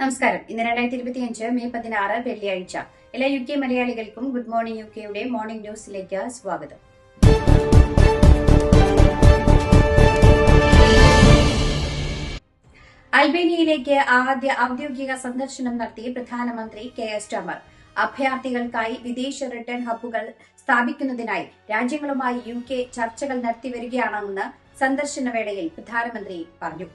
നമസ്കാരം. ഇന്ന് രണ്ടായിരത്തി ഇരുപത്തി അഞ്ച് മെയ് പതിനാറ് വെള്ളിയാഴ്ച. എല്ലാ യു കെ മലയാളികൾക്കും ഗുഡ് മോർണിംഗ് യു കെയുടെ മോർണിംഗ് ന്യൂസിലേക്ക് സ്വാഗതം. അൽബേനിയയിലേക്ക് ആദ്യ ഔദ്യോഗിക സന്ദർശനം നടത്തി പ്രധാനമന്ത്രി കെ എസ് ടമർ. അഭയാർത്ഥികൾക്കായി വിദേശ റിട്ടേൺ ഹബ്ബുകൾ സ്ഥാപിക്കുന്നതിനായി രാജ്യങ്ങളുമായി യു കെ ചർച്ചകൾ നടത്തിവരികയാണെന്ന് സന്ദർശന വേളയിൽ പ്രധാനമന്ത്രി പറഞ്ഞു.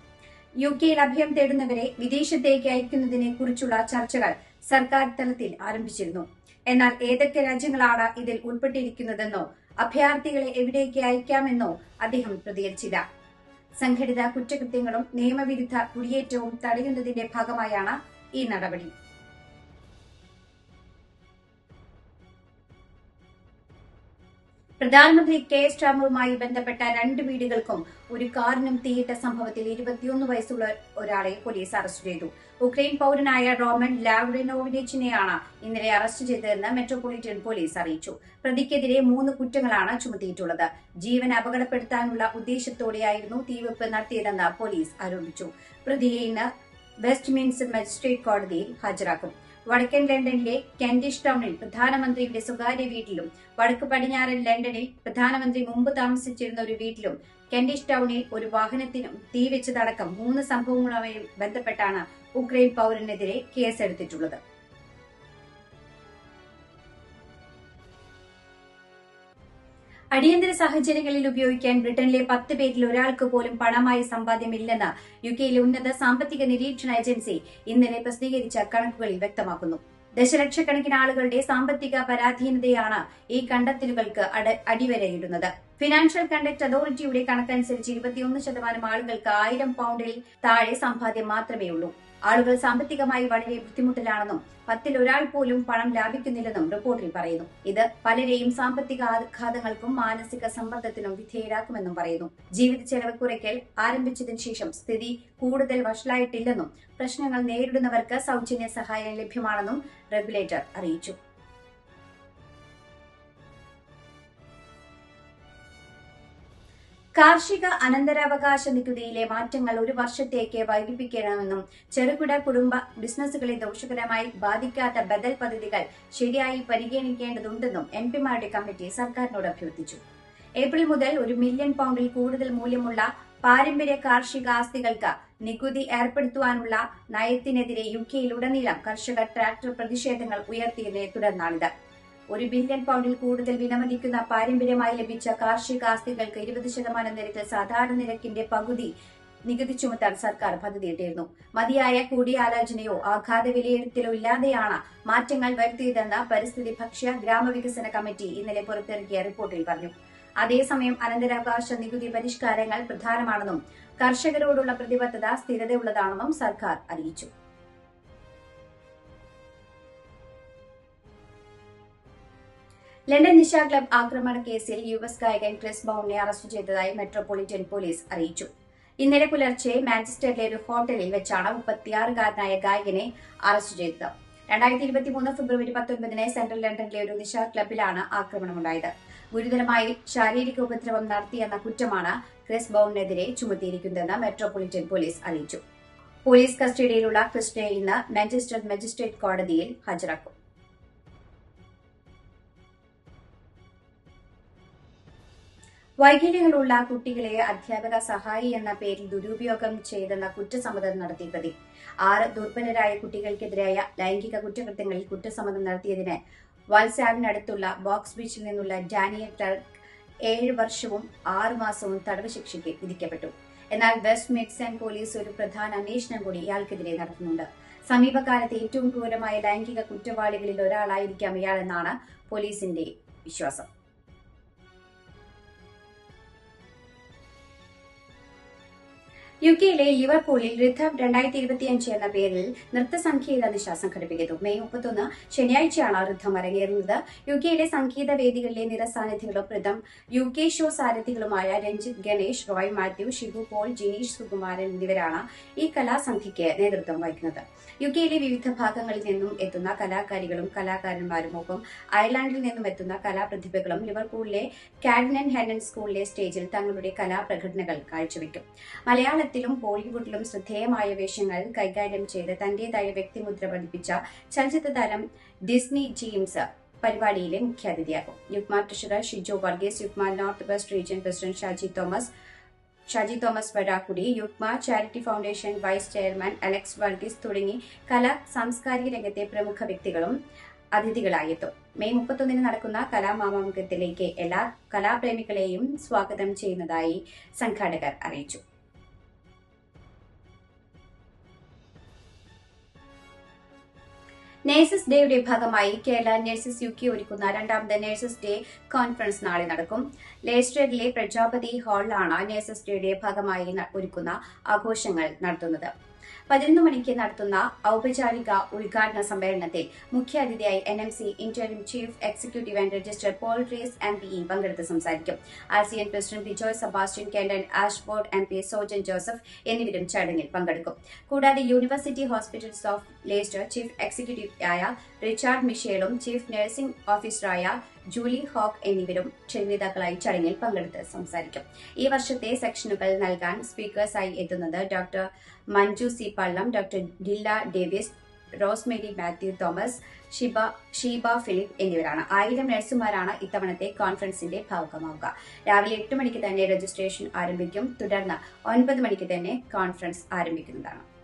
യു കെയിൽ അഭയം തേടുന്നവരെ വിദേശത്തേക്ക് അയക്കുന്നതിനെ കുറിച്ചുള്ള ചർച്ചകൾ സർക്കാർ തലത്തിൽ ആരംഭിച്ചിരുന്നു. എന്നാൽ ഏതൊക്കെ രാജ്യങ്ങളാണ് ഇതിൽ ഉൾപ്പെട്ടിരിക്കുന്നതെന്നോ അഭയാർത്ഥികളെ എവിടേക്ക് അയക്കാമെന്നോ അദ്ദേഹം പ്രതികരിച്ചില്ല. സംഘടിത കുറ്റകൃത്യങ്ങളും നിയമവിരുദ്ധ കുടിയേറ്റവും തടയുന്നതിന്റെ ഭാഗമായാണ് ഈ നടപടി. പ്രധാനമന്ത്രി കെ എസ് ടാമറുമായി ബന്ധപ്പെട്ട രണ്ട് വീടുകൾക്കും ഒരു കാറിനും തീയിട്ട സംഭവത്തിൽ ഇരുപത്തിയൊന്ന് വയസ്സുള്ള ഒരാളെ പോലീസ് അറസ്റ്റ് ചെയ്തു. ഉക്രൈൻ പൌരനായ റോമൻ ലാവ്ഡിനോവിനേച്ചിനെയാണ് ഇന്നലെ അറസ്റ്റ് ചെയ്തതെന്ന് മെട്രോപൊളിറ്റൻ പോലീസ് അറിയിച്ചു. പ്രതിക്കെതിരെ മൂന്ന് കുറ്റങ്ങളാണ് ചുമത്തിയിട്ടുള്ളത്. ജീവൻ അപകടപ്പെടുത്താനുള്ള ഉദ്ദേശത്തോടെയായിരുന്നു തീവെപ്പ് നടത്തിയതെന്ന് പോലീസ് ആരോപിച്ചു. പ്രതിയെ ഇന്ന് വെസ്റ്റ് മിൻസ് മജിസ്ട്രേറ്റ് കോടതിയിൽ ഹാജരാക്കും. വടക്കൻ ലണ്ടനിലെ കെൻഡിഷ് ടൗണിൽ പ്രധാനമന്ത്രിയുടെ സ്വകാര്യ വീട്ടിലും വടക്ക് പടിഞ്ഞാറൻ ലണ്ടനിൽ പ്രധാനമന്ത്രി മുമ്പ് താമസിച്ചിരുന്ന ഒരു വീട്ടിലും കെൻഡിഷ് ടൗണിൽ ഒരു വാഹനത്തിനും തീവെച്ചതടക്കം മൂന്ന് സംഭവങ്ങളുമായി ബന്ധപ്പെട്ടാണ് ഉക്രൈൻ പൌരനെതിരെ കേസെടുത്തിട്ടുള്ളത്. അടിയന്തര സാഹചര്യങ്ങളിൽ ഉപയോഗിക്കാൻ ബ്രിട്ടനിലെ പത്ത് പേരിൽ ഒരാൾക്ക് പോലും പണമായി സമ്പാദ്യമില്ലെന്ന് യു കെയിലെ ഉന്നത സാമ്പത്തിക നിരീക്ഷണ ഏജൻസി ഇന്നലെ പ്രസിദ്ധീകരിച്ച കണക്കുകളിൽ വ്യക്തമാക്കുന്നു. ദശലക്ഷക്കണക്കിന് ആളുകളുടെ സാമ്പത്തിക പരാധീനതയാണ് ഈ കണ്ടെത്തലുകൾക്ക് അടിവരയിടുന്നത്. ഫിനാൻഷ്യൽ കണ്ടക്ട് അതോറിറ്റിയുടെ കണക്കനുസരിച്ച് ഇരുപത്തിയൊന്ന് ശതമാനം ആളുകൾക്ക് ആയിരം പൗണ്ടിൽ താഴെ സമ്പാദ്യം മാത്രമേ ഉള്ളൂ ആളുകൾ സാമ്പത്തികമായി വളരെ ബുദ്ധിമുട്ടിലാണെന്നും പത്തിൽ ഒരാൾ പോലും പണം ലാഭിക്കുന്നില്ലെന്നും റിപ്പോർട്ടിൽ പറയുന്നു. ഇത് പലരെയും സാമ്പത്തിക ആഘാതങ്ങൾക്കും മാനസിക സമ്മർദ്ദത്തിനും വിധേയരാക്കുമെന്നും പറയുന്നു. ജീവിത ചെലവ് കുറയ്ക്കൽ ആരംഭിച്ചതിന് ശേഷം സ്ഥിതി കൂടുതൽ വഷളായിട്ടില്ലെന്നും പ്രശ്നങ്ങൾ നേരിടുന്നവർക്ക് സൗജന്യ സഹായം ലഭ്യമാണെന്നും റെഗുലേറ്റർ അറിയിച്ചു. കാർഷിക അനന്തരാവകാശ നികുതിയിലെ മാറ്റങ്ങൾ ഒരു വർഷത്തേക്ക് വൈകിപ്പിക്കണമെന്നും ചെറുകിട കുടുംബ ബിസിനസ്സുകളെ ദോഷകരമായി ബാധിക്കാത്ത ബദൽ പദ്ധതികൾ ശരിയായി പരിഗണിക്കേണ്ടതുണ്ടെന്നും എം പിമാരുടെ കമ്മിറ്റി സർക്കാരിനോട് അഭ്യർത്ഥിച്ചു. ഏപ്രിൽ മുതൽ ഒരു മില്യൺ പൗണ്ടിൽ കൂടുതൽ മൂല്യമുള്ള പാരമ്പര്യ കാർഷിക ആസ്തികൾക്ക് നികുതി ഏർപ്പെടുത്തുവാനുള്ള നയത്തിനെതിരെ യു കെയിലുടനീളം കർഷകർ ട്രാക്ടർ പ്രതിഷേധങ്ങൾ ഉയർത്തിയതിനെ തുടർന്നാണിത്. ഒരു ബില്യൺ പൗണ്ടിൽ കൂടുതൽ വിലമതിക്കുന്ന പാരമ്പര്യമായി ലഭിച്ച കാർഷിക ആസ്തികൾക്ക് ഇരുപത് ശതമാനം നിരക്കിൽ സാധാരണ നിരക്കിന്റെ പകുതി നികുതി ചുമത്താൻ സർക്കാർ പദ്ധതിയിട്ടിരുന്നു. മതിയായ കൂടിയാലോചനയോ ആഘാത വിലയിരുത്തലോ ഇല്ലാതെയാണ് മാറ്റങ്ങൾ വരുത്തിയതെന്ന് പരിസ്ഥിതി ഭക്ഷ്യ ഗ്രാമവികസന കമ്മിറ്റി ഇന്നലെ പുറത്തിറക്കിയ റിപ്പോർട്ടിൽ പറഞ്ഞു. അതേസമയം അനന്തരാവകാശ നികുതി പരിഷ്കാരങ്ങൾ പ്രധാനമാണെന്നും കർഷകരോടുള്ള പ്രതിബദ്ധത സ്ഥിരതയുള്ളതാണെന്നും സർക്കാർ അറിയിച്ചു. ലണ്ടൻ നിശ ക്ലബ് ആക്രമണ കേസിൽ യു എസ് ഗായകൻ ക്രിസ് ബൗണിനെ അറസ്റ്റ് ചെയ്തതായി മെട്രോപൊളിറ്റൻ പോലീസ് അറിയിച്ചു. ഇന്നലെ പുലർച്ചെ മാഞ്ചസ്റ്ററിലെ ഒരു ഹോട്ടലിൽ വെച്ചാണ് മുപ്പത്തിയാറുകാരനായ ഗായകനെ അറസ്റ്റ് ചെയ്തത്. രണ്ടായിരത്തി ഇരുപത്തിമൂന്ന് ഫെബ്രുവരി പത്തൊൻപതിന് സെൻട്രൽ ലണ്ടനിലെ ഒരു നിശ ക്ലബിലാണ് ആക്രമണമുണ്ടായത്. ഗുരുതരമായി ശാരീരിക ഉപദ്രവം നടത്തിയെന്ന കുറ്റമാണ് ക്രിസ് ബൗണിനെതിരെ ചുമത്തിയിരിക്കുന്നതെന്ന് മെട്രോപൊളിറ്റൻ പോലീസ് അറിയിച്ചു. പോലീസ് കസ്റ്റഡിയിലുള്ള ക്രിസ്റ്റിനെ ഇന്ന് മാഞ്ചസ്റ്റർ മജിസ്ട്രേറ്റ് കോടതിയിൽ ഹാജരാക്കും. വൈകല്യങ്ങളുള്ള കുട്ടികളെ അധ്യാപക സഹായി എന്ന പേരിൽ ദുരുപയോഗം ചെയ്തെന്ന കുറ്റസമ്മതം നടത്തിയ പ്രതി. ആറ് ദുർബലരായ കുട്ടികൾക്കെതിരായ ലൈംഗിക കുറ്റകൃത്യങ്ങളിൽ കുറ്റസമ്മതം നടത്തിയതിന് വാൽസാവിനടുത്തുള്ള ബോക്സ് ബീച്ചിൽ നിന്നുള്ള ഡാനിയൽ ടർക്ക് ഏഴ് വർഷവും ആറ് മാസവും തടവ് ശിക്ഷയ്ക്ക് വിധിക്കപ്പെട്ടു. എന്നാൽ വെസ്റ്റ് മിഡ്സൺ പോലീസ് ഒരു പ്രധാന അന്വേഷണം കൂടി ഇയാൾക്കെതിരെ നടത്തുന്നുണ്ട്. സമീപകാലത്തെ ഏറ്റവും ക്രൂരമായ ലൈംഗിക കുറ്റവാളികളിൽ ഒരാളായിരിക്കാം ഇയാളെന്നാണ് പോലീസിന്റെ വിശ്വാസം. യു കെയിലെ ലിവർപൂളിൽ റിഥബ് രണ്ടായിരത്തി ഇരുപത്തിയഞ്ച് എന്ന പേരിൽ നൃത്ത സംഗീത നിശ സംഘടിപ്പിക്കുന്നു മെയ് മുപ്പത്തൊന്ന് ശനിയാഴ്ചയാണ് ഋഥം അരങ്ങേറുന്നത്. യു കെയിലെ സംഗീത വേദികളിലെ നിറസാന്നിധ്യങ്ങളും rhythm U K show സാരഥികളുമായ Ranjith Ganesh Roy Mathew Shibu Paul Jineesh Sukumaran എന്നിവരാണ് ഈ കലാസംഖ്യയ്ക്ക് നേതൃത്വം വഹിക്കുന്നത്. യു കെയിലെ വിവിധ ഭാഗങ്ങളിൽ നിന്നും എത്തുന്ന കലാകാരികളും കലാകാരന്മാരും ഒപ്പം അയർലാൻഡിൽ നിന്നും എത്തുന്ന കലാപ്രതിഭകളും ലിവർപൂളിലെ കാഡിനൻ ഹെനൻ സ്കൂളിലെ സ്റ്റേജിൽ തങ്ങളുടെ കലാപ്രകടനങ്ങൾ കാഴ്ചവെക്കും. മലയാളത്തിൽ മലയാളത്തിലും ബോളിവുഡിലും ശ്രദ്ധേയമായ വേഷങ്ങൾ കൈകാര്യം ചെയ്ത് തന്റേതായ വ്യക്തിമുദ്ര പതിപ്പിച്ച ചലച്ചിത്ര താരം ഡിസ്നി ജെയിംസ് പരിപാടിയിലെ മുഖ്യാതിഥിയാകും. Yugma treasurer Shijo Varghese Yugma north west region president Shaji Thomas Shaji Thomas Varakkudi Yugma charity foundation vice chairman Alex Varghese തുടങ്ങി കലാ സാംസ്കാരിക രംഗത്തെ പ്രമുഖ വ്യക്തികളും അതിഥികളായെത്തും. മെയ് മുപ്പത്തൊന്നിന് നടക്കുന്ന കലാമാമാങ്കത്തിലേക്ക് എല്ലാ കലാപ്രേമികളെയും സ്വാഗതം ചെയ്യുന്നതായി സംഘാടകർ അറിയിച്ചു. നേഴ്സസ് ഡേയുടെ ഭാഗമായി കേരള നഴ്സസ് യു കെ ഒരുക്കുന്ന രണ്ടാമത് നഴ്സസ് ഡേ കോൺഫറൻസ് നാളെ നടക്കും. ലേസ്റ്ററിലെ പ്രജാപതി ഹാളിലാണ് നഴ്സസ് ഡേയുടെ ഭാഗമായി ഒരുക്കുന്ന ആഘോഷങ്ങൾ നടത്തുന്നത്. പതിനൊന്ന് മണിക്ക് നടത്തുന്ന ഔപചാരിക ഉദ്ഘാടന സമ്മേളനത്തിൽ മുഖ്യാതിഥിയായി N M C inter chief executive and register Paul Rees M P പങ്കെടുത്ത് സംസാരിക്കും. R C N president Bijoy Sebastian Kent and Ashford M P Sojan Joseph എന്നിവരും ചടങ്ങിൽ പങ്കെടുക്കും. കൂടാതെ university hospitals of Leicester chief executive ആയ Richard മിഷേലും chief nursing ഓഫീസറായ Julie hoc എന്നിവരും ക്ഷണിതാക്കളായി ചടങ്ങിൽ പങ്കെടുത്ത് സംസാരിക്കും. ഈ വർഷത്തെ സെക്ഷനുകൾ നൽകാൻ സ്പീക്കേഴ്സായി എത്തുന്നത് doctor Manju C Pallam doctor Dilla Davis Rosemary Mathew Thomas Shiba Sheeba Philip എന്നിവരാണ്. ആയിരം നഴ്സുമാരാണ് ഇത്തവണത്തെ കോൺഫറൻസിന്റെ ഭാഗമാവുക. രാവിലെ എട്ട് മണിക്ക് തന്നെ രജിസ്ട്രേഷൻ ആരംഭിക്കും. തുടർന്ന് ഒൻപത് മണിക്ക് തന്നെ കോൺഫറൻസ് ആരംഭിക്കുന്നതാണ്.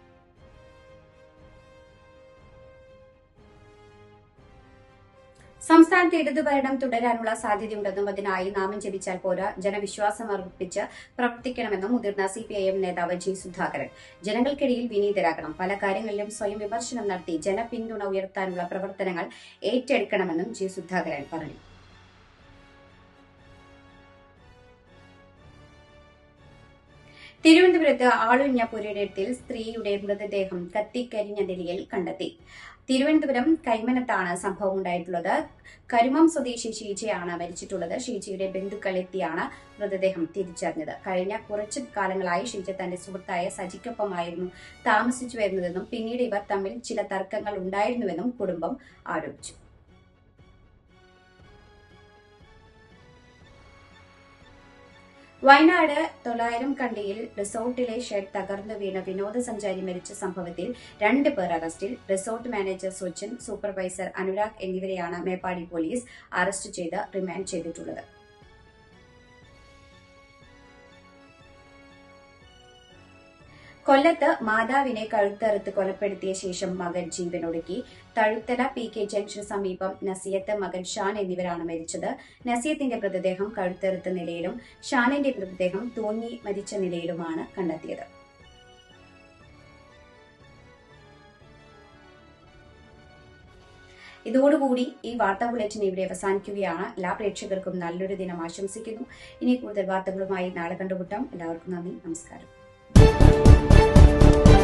സംസ്ഥാനത്ത് ഇടതുഭരണം തുടരാനുള്ള സാധ്യതയുണ്ടെന്നും അതിനായി നാമം ജപിച്ചാൽ പോരാ. ജനവിശ്വാസം അർപ്പിച്ച് പ്രവർത്തിക്കണമെന്നും മുതിർന്ന സി പി ഐ എം നേതാവ് ജി സുധാകരൻ. ജനങ്ങൾക്കിടയിൽ വിനീതരാകണം. പല കാര്യങ്ങളിലും സ്വയം വിമർശനം നടത്തി ജനപിന്തുണ ഉയർത്താനുള്ള പ്രവർത്തനങ്ങൾ ഏറ്റെടുക്കണമെന്നും ജി സുധാകരൻ പറഞ്ഞു. തിരുവനന്തപുരത്ത് ആളുഞ്ഞ പുരയിടത്തിൽ സ്ത്രീയുടെ മൃതദേഹം കത്തിക്കരിഞ്ഞ നിലയിൽ കണ്ടെത്തി. തിരുവനന്തപുരം കൈമനത്താണ് സംഭവം ഉണ്ടായിട്ടുള്ളത്. കരുമം സ്വദേശി ഷീജയാണ് മരിച്ചിട്ടുള്ളത്. ഷീജയുടെ ബന്ധുക്കൾ എത്തിയാണ് മൃതദേഹം തിരിച്ചറിഞ്ഞത്. കഴിഞ്ഞ കുറച്ച് കാലങ്ങളായി ഷീജ തന്റെ സുഹൃത്തായ സജിക്കൊപ്പമായിരുന്നു താമസിച്ചു വരുന്നതെന്നും പിന്നീട് ഇവർ തമ്മിൽ ചില തർക്കങ്ങൾ ഉണ്ടായിരുന്നുവെന്നും കുടുംബം ആരോപിച്ചു. വയനാട് തൊള്ളായിരം കണ്ടിയിൽ റിസോർട്ടിലെ ഷെഡ് തകർന്നു വീണ വിനോദസഞ്ചാരി മരിച്ച സംഭവത്തിൽ രണ്ട് പേർ അറസ്റ്റിൽ. Resort manager Sujin supervisor Anurag എന്നിവരെയാണ് മേപ്പാടി പോലീസ് അറസ്റ്റ് ചെയ്ത് റിമാൻഡ് ചെയ്തിട്ടുള്ളത്. കൊല്ലത്ത് മാതാവിനെ കഴുത്തറുത്ത് കൊലപ്പെടുത്തിയ ശേഷം മകൻ ജീവനൊടുക്കി. തഴുത്തല പി കെ ജംഗ്ഷന് സമീപം നസിയത്ത് മകൻ ഷാൻ എന്നിവരാണ് മരിച്ചത്. നസിയത്തിന്റെ മൃതദേഹം കഴുത്തറുത്ത നിലയിലും ഷാനിന്റെ മൃതദേഹം തൂങ്ങി മരിച്ച നിലയിലുമാണ് കണ്ടെത്തിയത്. ഇതോടുകൂടി ഈ വാർത്താ ബുള്ളറ്റിൻ ഇവിടെ അവസാനിക്കുകയാണ്. എല്ലാ പ്രേക്ഷകർക്കും നല്ലൊരു ദിനം ആശംസിക്കുന്നു. ഇനി കൂടുതൽ വാർത്തകളുമായി നാളെ കണ്ടുമുട്ടാം. എല്ലാവർക്കും നന്ദി. നമസ്കാരം. Bye.